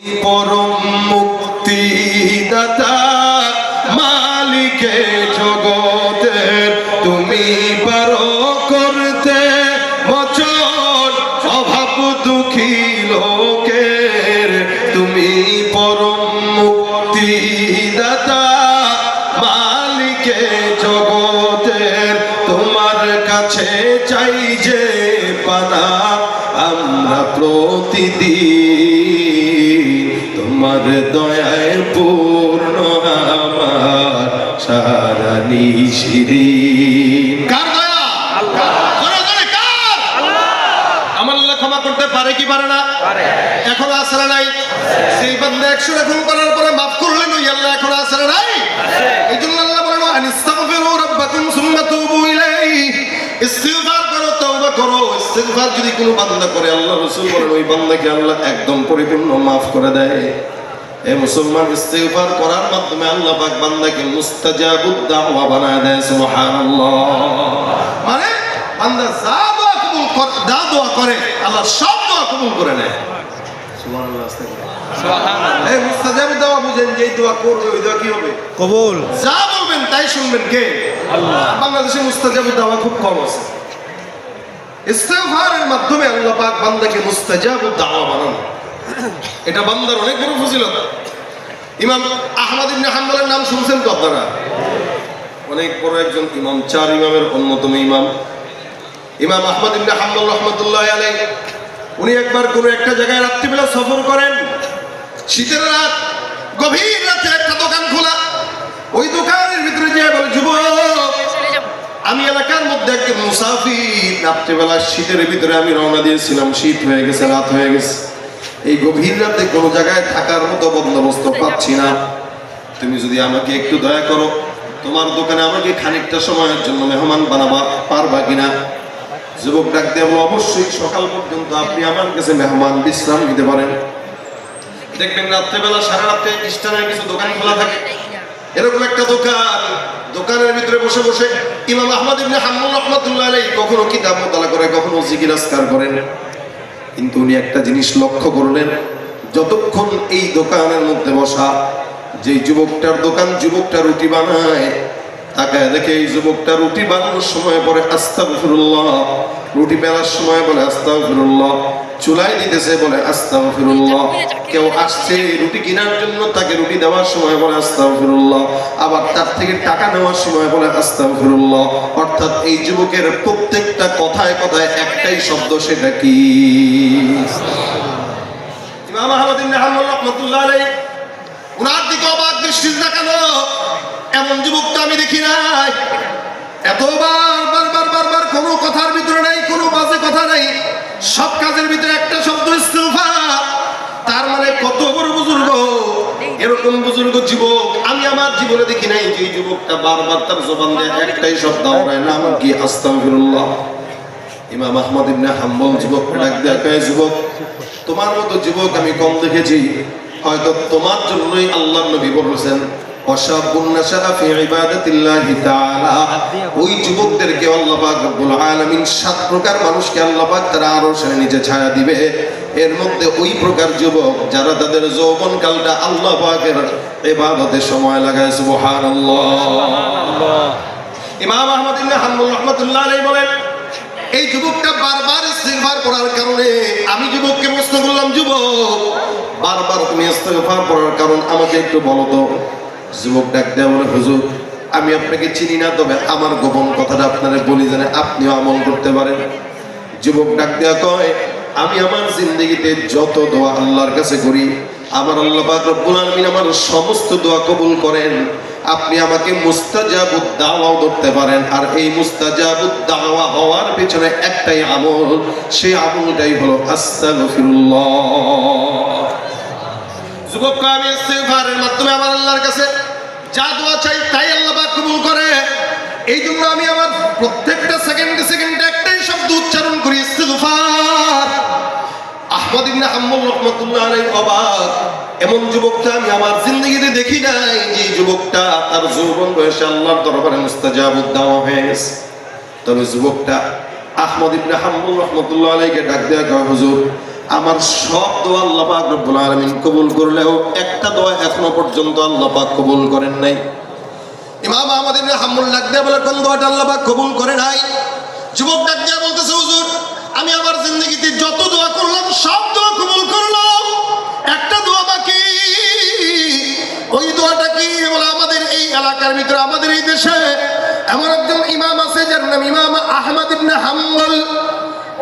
পরম মুক্তিদাতা, মালিকে জগতের তুমি পারো করতে। বচন, অভাব দুঃখী লোকের তুমি পরম মুক্তিদাতা, মালিকে জগতের তোমার কাছে চাই যে পানা আমরা প্রতিদিন তোমার দয়ায় পূর্ণ আমার সারা কার দয়া? আমার ক্ষমা করতে পারে কি পারে না? এখন নাই। সেই বান্দা একশো খুন করার পরে মাফ করলেন ওই আল্লাহ এখন নাই। এই জন্য আল্লাহ বলেন আনিস্তাগফিরু রাব্বাকুম সুম্মা তুবু ইলাইহি। ইস্তিগফার করো তওবা করো। ইস্তিগফার যদি কোনো বান্দা করে আল্লাহ রাসূল বলেন ওই বান্দাকে আল্লাহ একদম পরিপূর্ণ মাফ করে দেয়। এ মুসলমান ইস্তিগফার করার মাধ্যমে আল্লাহ পাক বান্দাকে মুস্তাজাবুদ দাওয়া বানায় দেয় সুবহানাল্লাহ। মানে বান্দা যা দোয়া কবুল করে যা দোয়া করে আল্লাহ সব দোয়া কবুল করে নেয়। সুবহানাল্লাহ আস্তাগফিরুল্লাহ। এই মুস্তাজাবুদ দাওয়া বুঝেন যে দোয়া করবে ওই দোয়া কি হবে? কবুল। যা বলবেন তাই শুনবেন কে? আল্লাহ। বাংলাদেশে মুস্তাজাবুদ দাওয়া খুব কম আছে। ইস্তেগফারের মাধ্যমে আল্লাহ পাক বান্দাকে মুস্তাজাবুদ দাওয়া বানান। এটা বান্দার অনেক বড় ফজিলত। ইমাম আহমদ ইবনে হাম্বলের নাম শুনছেন তো আপনারা? অনেক বড় একজন ইমাম, চার ইমামের অন্যতম ইমাম। ইমাম আহমদ ইবনে হাম্বল রহমতুল্লাহ আলাই উনি একবার কোনো একটা জায়গায় রাত্রিবেলা সফর করেন। শীতের রাত, গভীর রাতে একটা দোকান খোলা। ওই দোকানের ভিতরে যে বলে, যুবক, আমি এলাকার মধ্যে একজন মুসাফির। রাত্রেবেলা শীতের ভিতরে আমি রওনা দিয়েছিলাম, শীত হয়ে গেছে, রাত হয়ে গেছে। এই গভীর রাতে কোনো জায়গায় থাকার মতো বন্দোবস্ত পাচ্ছি না। তুমি যদি আমাকে একটু দয়া করো তোমার দোকানে আমাকে খানিকটা সময়ের জন্য মেহমান বানাবা পারবা কিনা? যুবক ডাক দিয়ে অবশ্যই সকাল পর্যন্ত আপনি আমার কাছে মেহমান বিশ্রাম নিতে পারেন। দেখবেন রাত্রেবেলা সারা রাতে স্টানের কিছু দোকান খোলা থাকে। এরকম একটা দোকান দোকানের ভিতরে বসে বসে ইমাম আহমদ ইবনে হাম্মুল রহমাতুল্লাহ আলাইহি কখনো কিতাব মোতালা করে কখনো জিকির আজকার করেন। কিন্তু উনি একটা জিনিস লক্ষ্য করলেন, যতক্ষণ এই দোকানের মধ্যে বসা যে যুবকটার দোকান যুবকটা রুটি বানায় তাকায় দেখে এই যুবকটা রুটি বানানোর সময় পরে আস্তাগফিরুল্লাহ। রুটি বেলার সময় বলে আস্তাগফিরুল্লাহ। চুলাই দিতেছে বলে আস্তাগফিরুল্লাহ। কেউ আসছে রুটি কেনার জন্য তাকে রুটি দেওয়ার সময় বলে আস্তাগফিরুল্লাহ। আবার তার থেকে টাকা নেওয়ার সময় বলে আস্তাগফিরুল্লাহ। অর্থাৎ এই যুবকের প্রত্যেকটা কথায় কথায় একটাই শব্দ সেটা কি? ইমাম আহমদ ইবনে হাম্বল রাহমাতুল্লাহ আলাইহি। উনার দিকে অবাক দৃষ্টিতে তাকালো এমন যুবকটা আমি দেখি নাই। এতবার, বারবার বারবার কোনো কথার ভিতরে নাই, কোনো বাজে কথা নাই। সব কাজের ভিতরে একটা শব্দ, ইস্তিগফার। তার মানে কত বড় বুজুর্গ। এরকম বুজুর্গ যুবক আমি আমার জীবনে দেখি নাই যে যুবকটা বারবার তার জবান দিয়ে, একটাই শব্দ আওড়ায়, নাম কি? আস্তাগফিরুল্লাহ। ইমাম আহমদ ইবনে হাম্বল যুবক ডাক দেয়া যুবক? তোমার মতো যুবক আমি কম দেখেছি। হয়তো তোমার জন্যই আল্লাহ নবী বলেছেন। আমি যুবককে প্রশ্ন করলাম যুবক বারবার তুমি করার কারণ আমাকে একটু বলো তো। যুবক ডাক দেওয়া বলে, হুজুর, আমি আপনাকে চিনি না, তবে আমার গোপন কথাটা আপনারা বলি জানে আপনিও আমল করতে পারেন। যুবক ডাক দেওয়া কয়, আমি আমার জিন্দগিতে যত দোয়া আল্লাহর কাছে করি, আমার আল্লাহ রব্বুল আলামিন আমার সমস্ত দোয়া কবুল করেন। আপনি আমাকে মুস্তাজাবুদ দাওয়াও করতে পারেন, আর এই মুস্তাজাবুদ দাওয়া হওয়ার পেছনে একটাই আমল, সেই আমলটাই হলো আস্তাগফিরুল্লাহ। আমি ইস্তেগফারের মাধ্যমে আমার আল্লাহর কাছে যা দোয়া চাই তাই আল্লাহ পাক কবুল করে। এই জন্য আমি আমার প্রত্যেকটা সেকেন্ডে সেকেন্ডে একটাই শব্দ উচ্চারণ করি, ইস্তেগফার। আহমদ ইবনে হাম্বল রহমাতুল্লাহ আলাইহি অবাক। এমন যুবকটা আমি আমার জিন্দগিতে দেখি নাই, যে যুবকটা তার যৌবন বয়সে আল্লাহর দরবারে মুস্তাজাবুদ দাওয়া হয়ে তবে যুবকটা আহমদ ইবনে হাম্বল রহমাতুল্লাহ আলাইহিকে ডাক দেয়া হুজুর আমার সব দোয়া আল্লাহ পাক রব্বুল আলামিন কবুল করলেও একটা দোয়া এখনও পর্যন্ত আল্লাহ পাক কবুল করেন নাই। ইমাম আহমদ ইবনে হাম্বল বলে, কোন দোয়াটা আল্লাহ কবুল করে নাই? যুবক ডাক দিয়ে বলতেছে, হুজুর, আমি আমার জিন্দগিতে যত দোয়া করলাম, সব দোয়া কবুল করলাম। একটা দোয়া বাকি। ওই দোয়াটা কি বলে, আমাদের এই এলাকার ভিতরে, আমাদের এই দেশে এমন একজন ইমাম আছে, যার নাম ইমাম আহমদ ইবনে হাম্বল।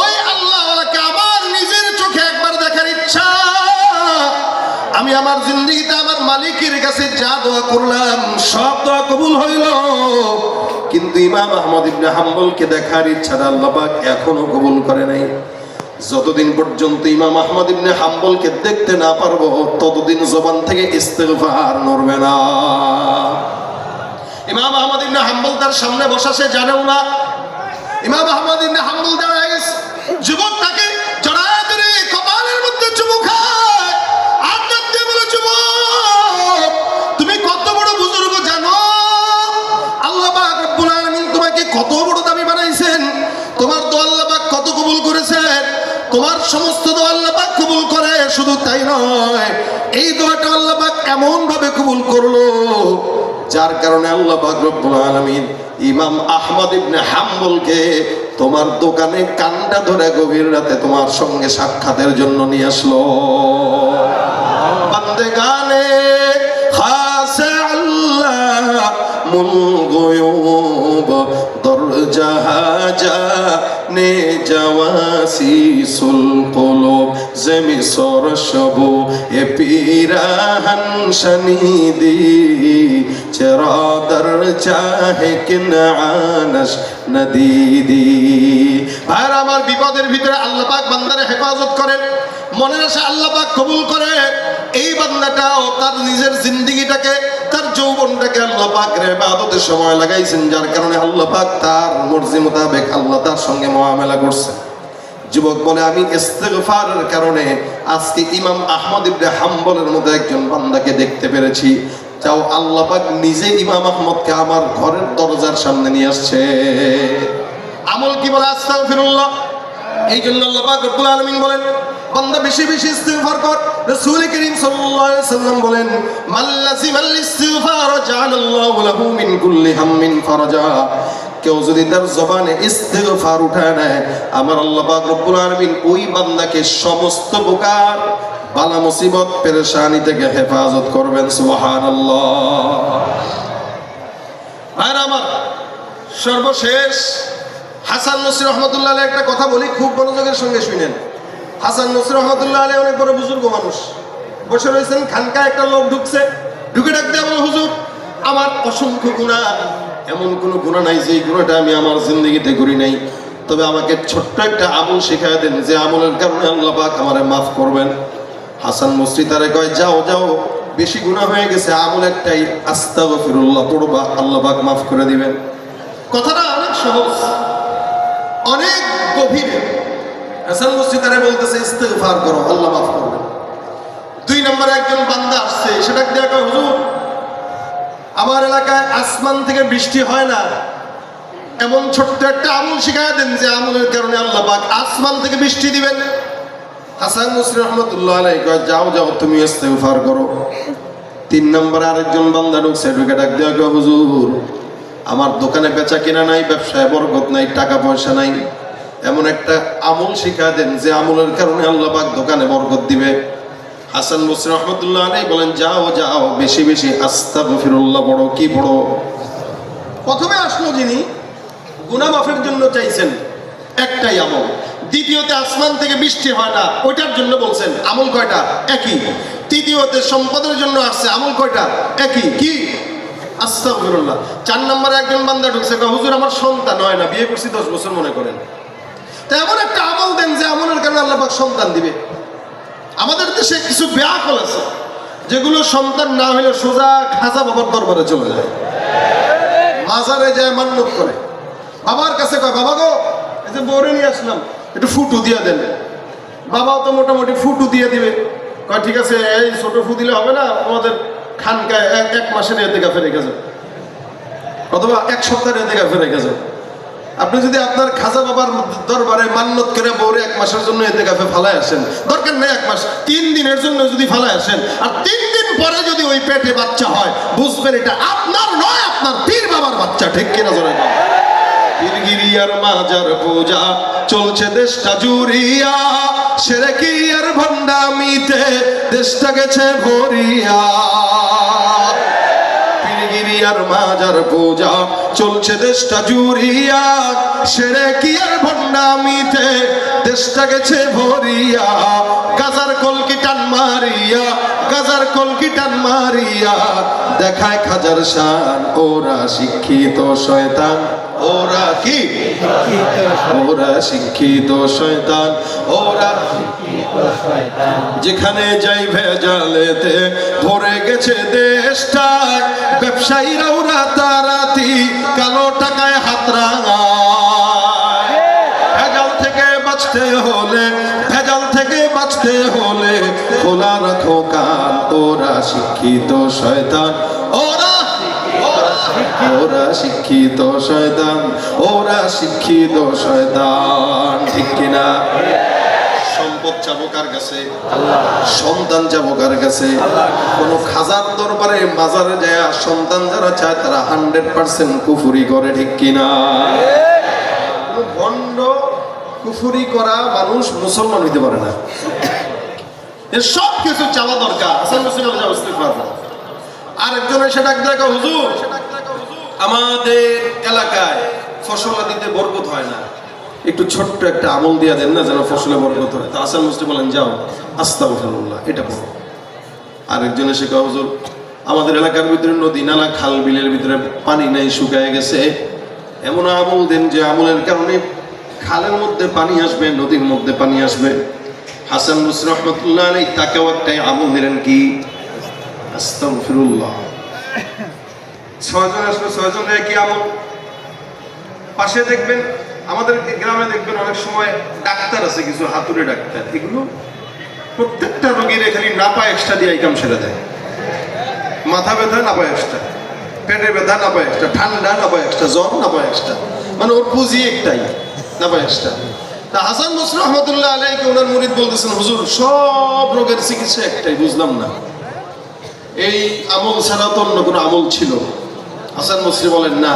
ওই আল্লাহওয়ালাকে আমি আমার জিন্দগিতে আমার মালিকের কাছে যা দোয়া করলাম, সব দোয়া কবুল হইল। কিন্তু ইমাম আহমদ ইবনে হাম্বলকে দেখার ইচ্ছাটা আল্লাহ পাক এখনও কবুল করে নাই। যতদিন পর্যন্ত ইমাম আহমদ ইবনে হাম্বলকে দেখতে না পারব, ততদিন জবান থেকে ইস্তেগফার নড়বে না। ইমাম আহমদ ইবনে হাম্বল তার সামনে বসা, সে জানেও না। ইমাম আহমদ ইবনে হাম্বল দাঁড়ায় গেছে। যুবক তাকে সমস্ত দোয়া আল্লাহ পাক কবুল করে, শুধু তাই নয়, এই দোয়াটা আল্লাহ পাক এমন ভাবে কবুল করল, যার কারণে আল্লাহ রব্বুল আলামিন ইমাম আহমদ ইবনে হাম্বলকে তোমার দোকানে কানটা ধরে গভীর রাতে তোমার সঙ্গে সাক্ষাতের জন্য নিয়ে আসলো। বান্দেগানে খাসে আল্লাহ মুল গয়ুব, দরজা জানে জাওয়াসি সুল কলব জমি সরসব এ পিরাহন শনিদি চরা দর চাহে কিন আনস নদীদি ভাইরা, আমার বিপদের ভিতরে আল্লাহ বান্দারে হেফাজত করেন। মনের আশা আল্লাহ কবুল করে এই বান্দাটাও তার নিজের জিন্দিগিটাকে, তার যৌবনটাকে আল্লাহ পাক রে ইবাদতের সময় লাগাইছেন, যার কারণে আল্লাহ পাক তার মর্জি মোতাবেক আল্লাহ তার সঙ্গে মুআমালা করছে যুবক বলে, আমি ইস্তেগফারের কারণে আজকে ইমাম আহমদ ইবনে হাম্বলের মতো একজন বান্দাকে দেখতে পেরেছি, যাও আল্লাহ পাক নিজে ইমাম আহমদকে আমার ঘরের দরজার সামনে নিয়ে আসছে। আমল কি বলে? আস্তাগফিরুল্লাহ। এই জন্য আল্লাহ পাক রব্বুল আলামিন বলেন বান্দা বেশি বেশি ইস্তিগফার কর। রাসূল করিম সাল্লাল্লাহু আলাইহি সাল্লাম বলেন মাল্লাজিমাল ইস্তিগফার জাআলাল্লাহু লাহু মিন কুল্লি হাম্মিন ফারাজা। কেউ যদি তার জবানে ইস্তিগফার উঠায় নেয়, আমার আল্লাহ পাক রব্বুল আলামিন ওই বান্দাকে সমস্ত প্রকার বালা মুসিবত, পেরেশানি থেকে হেফাজত করবেন, সুবহানাল্লাহ। আর আমার সর্বশেষ হাসান নসির রহমতুল্লাহ একটা কথা বলি, খুব মনোযোগের সঙ্গে শুনেন। হাসান নসির রহমতুল্লাহ আলী অনেক বড় বুজুর্গ মানুষ। বসে রয়েছেন খানকা একটা লোক ঢুকছে। ঢুকে ডাক দিয়ে বলো, হুজুর, আমার অসংখ্য গুণা। এমন কোনো গুণা নাই যে গুণাটা আমি আমার জিন্দগিতে করি নাই। তবে আমাকে ছোট্ট একটা আমল শেখায় দেন, যে আমলের কারণে আল্লাহ পাক আমারে মাফ করবেন। হাসান মসজিদ তারে কয়, যাও যাও, বেশি গুণা হয়ে গেছে আমল একটাই আস্তাগফিরুল্লাহ পড়বা, আল্লাহ পাক মাফ করে দিবেন। কথাটা অনেক সহজ, অনেক গভীরে। হাসান মসজিদ তারে বলতেছে, ইস্তেগফার করো, আল্লাহ মাফ করবে। দুই নম্বরে একজন বান্দা আসছে সেটা কয়, হুজুর, আমার এলাকায় আসমান থেকে বৃষ্টি হয় না। এমন ছোট্ট একটা আমল শিখায় দেন যে আমলের কারণে আল্লাহ পাক আসমান থেকে বৃষ্টি দিবেন। হাসান মুসরি রহমতুল্লাহ আলাই কয়, যাও যাও, তুমি ইস্তেগফার করো। তিন নম্বরে আরেকজন বান্দা ঢুকছে, ঢুকে ডাক দেওয়া হুজুর, আমার দোকানে বেচা কিনা নাই, ব্যবসায় বরকত নাই, টাকা পয়সা নাই। এমন একটা আমল শিখা দেন যে আমলের কারণে আল্লাহ পাক দোকানে বরকত দিবে। হাসান মুসরি রহমতুল্লাহ আলাই বলেন, যাও যাও, বেশি বেশি আস্তা গফিরুল্লাহ বড় কি বড়? প্রথমে আসলো যিনি, গুনাহ মাফের জন্য চাইছেন একটাই আমল। দ্বিতীয়তে আসমান থেকে বৃষ্টি হয় না ওইটার জন্য বলছেন, আমল কয়টা? একই। তৃতীয়তে সম্পদের জন্য আসছে, আমল কয়টা? একই। কি? আস্তাগফিরুল্লাহ। চার নম্বরে একজন বান্দা ঢুকছে হুজুর, আমার সন্তান হয় না, বিয়ে করছি দশ বছর মনে করেন। তা এমন একটা আমল দেন যে আমলের কারণে আল্লাহ পাক সন্তান দিবে। আমাদের দেশে কিছু ব্যাকল আছে, যেগুলো সন্তান না হলে সোজা খাজা বাবার দরবারে চলে যায়। মাজারে যায় মান্যত করে। বাবার কাছে কয়, বাবা গো, এই যে বউরে নিয়ে আসলাম, একটু ফুটু দিয়ে দেন। বাবাও তো মোটামুটি ফুটু দিয়ে দিবে। কয়, ঠিক আছে, এই ছোট ফু দিলে হবে না, আমাদের খানকায় এক মাসের এতে গা ফেরে গেছে অথবা এক সপ্তাহের এতে ফেরে গেছে আপনি যদি আপনার খাজা বাবার দরবারে মান্নত করে বউরে এক মাসের জন্য এতে কাফে ফালায় আসেন, দরকার নেই এক মাস, তিন দিনের জন্য যদি ফালায় আসেন, আর তিন দিন পরে যদি ওই পেটে বাচ্চা হয়, বুঝবেন এটা আপনার নয়, আপনার পীর বাবার বাচ্চা, ঠিক কিনা জোরে বলেন? পীরগিরিয়ার মাজার পূজা চলছে দেশটা জুড়িয়া সেরে কি আর ভণ্ডামিতে দেশটা গেছে ভরিয়া পীরগিরিয়ার মাজার পূজা। চলছে দেশটা জুড়িয়া, সেরে কি আর ভণ্ডামিতে দেশটা গেছে ভরিয়া, গাজার কলকি টান মারিয়া, গাজার কলকি টান মারিয়া। দেখায় খাজার শান, ওরা শিক্ষিত শয়তান। ওরা কি? ওরা শিক্ষিত শয়তান। ওরা যেখানে যাই ভেজালেতে ভরে গেছে দেশটায় ব্যবসায়ীরাও রাতারাতি কালো টাকায় হাত ভেজাল থেকে বাঁচতে হলে, ভেজাল থেকে বাঁচতে হলে খোলা রাখো কান। ওরা শিক্ষিত শয়তান। ওরা ওরা শিক্ষিত শয়তান, ওরা শিক্ষিত শয়তান। ঠিক কিনা? কুফুরি করে মানুষ মুসলমান হইতে পারে না। এর সব কিছু চাওয়া দরকার। হাসান মুসলিম যাও ইস্তিগফার করো। আরেকজন এসে ডাক দেখা হুজুর আমাদের এলাকায় ফসল দিতে বরকত হয় না। একটু ছোট্ট একটা আমল দিয়া দেন না, যেন ফসলে বরকত হয়। তা হাসান মুসলিম বলেন, যাও, আস্তাগফিরুল্লাহ, এটা পড়ো। আরেকজন এসে হুজুর, আমাদের এলাকার ভিতরে নদী, নালা, খাল, বিলের ভিতরে পানি নাই, শুকায় গেছে। এমন আমল দেন যে আমলের কারণে খালের মধ্যে পানি আসবে, নদীর মধ্যে পানি আসবে। হাসান মুসলিম রহমতুল্লাহ আলাই তাকেও একটাই আমল দিলেন কি? আস্তাগফিরুল্লাহ। ছয়জন আসবে, ছয়জন কি আমল? পাশে দেখবেন, আমাদের গ্রামে দেখবেন অনেক সময় ডাক্তার আছে, কিছু হাতুড়ে ডাক্তার। এগুলো প্রত্যেকটা রোগীর খালি নাপা এক্সট্রা দিয়ে আইকাম সেরে দেয়। মাথা ব্যথা নাপা এক্সট্রা পেটের ব্যথা নাপা এক্সট্রা ঠান্ডা নাপা এক্সট্রা জ্বর নাপা এক্সট্রা মানে ওর পুঁজি একটাই নাপা এক্সট্রা তা হাসান বসর রহমতুল্লাহ আলাইকে ওনার মুরিদ বলতেছেন, হুজুর, সব রোগের চিকিৎসা একটাই, বুঝলাম না। এই আমল ছাড়া তো অন্য কোনো আমল ছিল হাসান মসরি বলেন, না।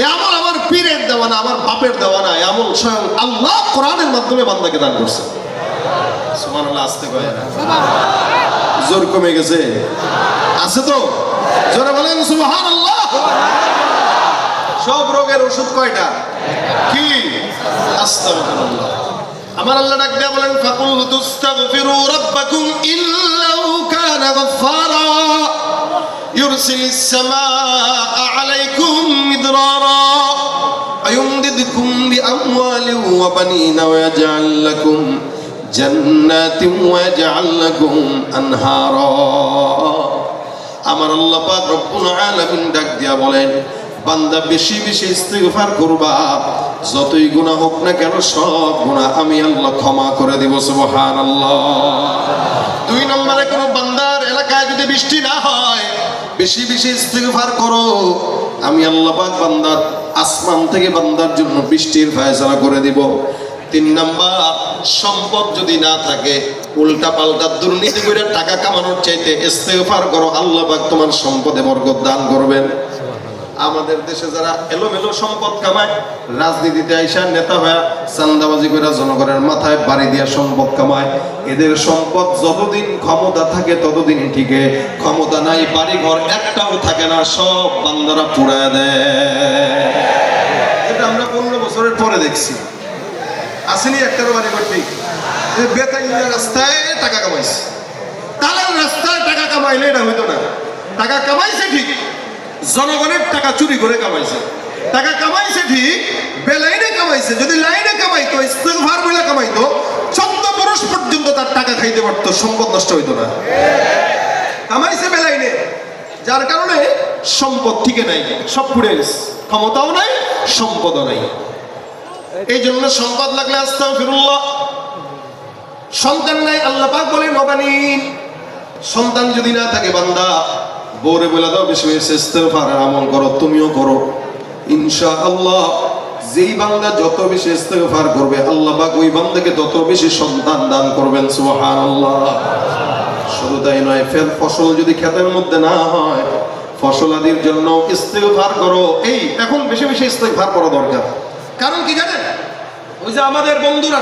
এ আমল আমার পীরের দেওয়া না, আমার বাপের দেওয়া না এই আমল স্বয়ং আল্লাহ কোরআনের মাধ্যমে বান্দাকে দান করছে। আসতে কয়। জোর কমে গেছে। আছে তো? জোরে বলেন, সুবহানাল্লাহ। সব রোগের ওষুধ কয়টা? কি? আস্তাগফিরুল্লাহ। আমার আল্লাহ ডাক দেয়া বলেন ফাকুল তুস্তাগফিরু রাব্বাকুম ইল্লাহু কানা يرسل السماء عليكم مدرارا ويمددكم بأموال وبنين ويجعل لكم جنات ويجعل لكم أنهارا আমার আল্লাহ পাক রব্বুল আলামিন ডাক দিয়া বলেন বান্দা বেশি বেশি ইস্তিগফার করবা যতই গুনাহ হোক না কেন সব গুনাহ আমি আল্লাহ ক্ষমা করে দিব সুবহানাল্লাহ দুই নম্বরে কোনো বান্দার এলাকায় যদি বৃষ্টি না হয় বেশি বেশি ইস্তেগফার করো। আমি আল্লাহ পাক বান্দার আসমান থেকে বান্দার জন্য বৃষ্টির ফায়সালা করে দিব। তিন নাম্বার, সম্পদ যদি না থাকে উল্টা পাল্টা দুর্নীতি করে টাকা কামানোর চাইতে ইস্তেগফার করো। আল্লাহ পাক তোমার সম্পদে বরকত দান করবেন। আমাদের দেশে যারা এলোমেলো সম্পদ কামায়, রাজনীতিতে আইসা নেতা হয়ে চান্দাবাজি করে জনগণের মাথায় বাড়ি দিয়া সম্পদ কামায়। এদের সম্পদ যতদিন ক্ষমতা থাকে ততদিনই ঠিকে ক্ষমতা নাই বাড়ি ঘর একটাও থাকে না, সব বান্দারা পুড়ায় দেয়। এটা আমরা পনেরো বছরের পরে দেখছি। আসেনি একটারও বাড়ি ঘর ঠিক? বেতাইনের রাস্তায় টাকা কামাইছে। তালের রাস্তায় টাকা কামাইলে এটা হইতো না। টাকা কামাইছে ঠিক জনগণের টাকা চুরি করে কামাইছে। টাকা কামাইছে ঠিক, বেলাইনে কামাইছে, যদি লাইনে কামাইতো ইস্তেগফার বলে কামাইতো, চোদ্দ বরস পর্যন্ত তার টাকা খাইতে পারতো, সম্পদ নষ্ট হইতো না। কামাইছে বেলাইনে, যার কারণে সম্পদ ঠিকে নাই, সব পুড়ে গেছে। ক্ষমতাও নাই, সম্পদও নাই। এই জন্য সম্পদ লাগলে আসতাম ফিরুল্লাহ সন্তান নাই, আল্লাহ পাক বলেন নবানীন সন্তান যদি না থাকে, বান্দা বউরে বলে দাও, বেশি বেশি ইস্তেগফার আমল করো, তুমিও করো। ইনশা আল্লাহ যেই বান্দা যত বেশি ইস্তেগফার করবে, আল্লাহ পাক ওই বান্দাকে তত বেশি সন্তান দান করবেন, সুবহানাল্লাহ। শুধু তাই নয়, ফের ফসল যদি ক্ষেতের মধ্যে না হয়, ফসল আদির জন্য ইস্তেগফার করো। এই, এখন বেশি বেশি ইস্তেগফার করা দরকার। কারণ কি জানেন? ওই যে আমাদের বন্ধুরা